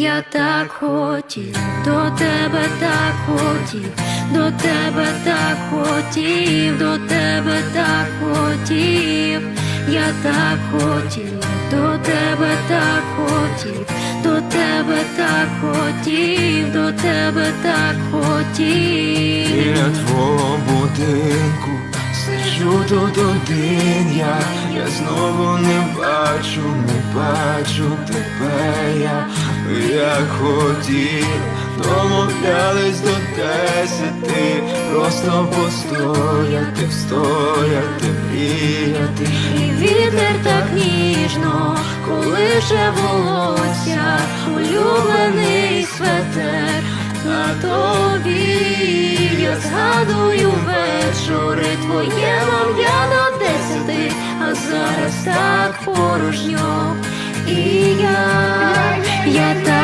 Я так хотів, до тебе так хотів, до тебе так хотів, до тебе так хотів, я так хотів, до тебе так хотів, до тебе так хотів, до тебе так хотів. Біля твого будинку сиджу тут один я, я знову не бачу, бачу тебе я, як хотів, домовлялись до десяти, просто постояти, встояти, мріяти. І вітер так ніжно, колише волосся, улюблений светер на тобі. Я згадую вечори твоє я до десяти, а зараз так порожньо. І я, я так